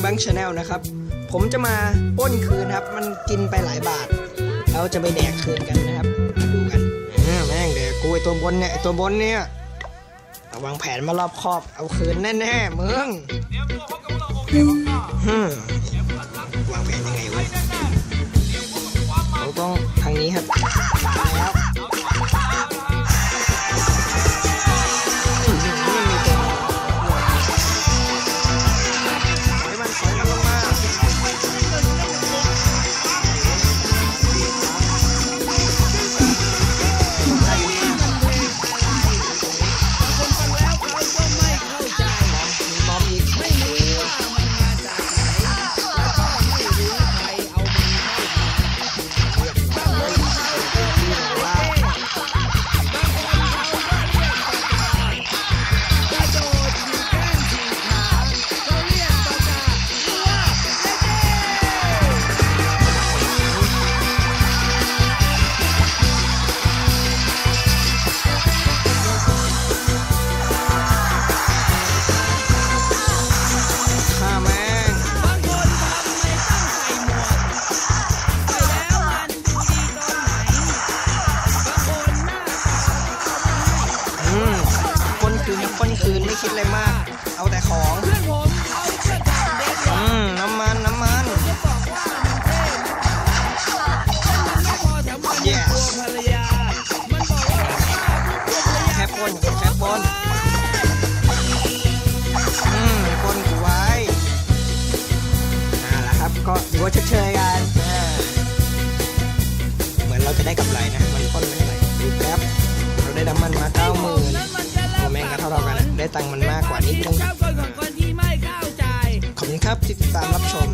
แบงค์ชาแนลนะครับ ผมจะมาปล้นคืนครับ มันกินไปหลายบาทเราจะไปแดกคืนกันนะครับ มาดูกันอ่าแม่งเดี๋ยวกูไอตัวบนเนี่ยไอตัวบนเนี่ยเอาวางแผนมารอบคอบ เอาคืนแน่ๆมึงฮึมวางแผนยังไงวะ นคืนไม่คิดอะไรมาก เอาแต่ของเพื่อนผมเขาเพื่อนทำเด็กอืมน้ำมันน้ำมันจะบอกว่ามันเท่มันไม่พอแถมมันยังกลัวภรรยามันบอกว่าถ้าพวกภรรยาแค่ปล้นแค่ปล้นอืมปล้นกูไว้อ่าละครับก็ถือว่าเฉยๆกันอ่าเหมือนเราจะได้กำไรนะ มันปล้นไม่เท่าไหร่ดูแป๊บเราได้น้ำมันมาเก้าหมื่น ได้ตังค์มันมากกว่านิดนึงชอบคนของขอบคุณครับที่ติดตามรับชม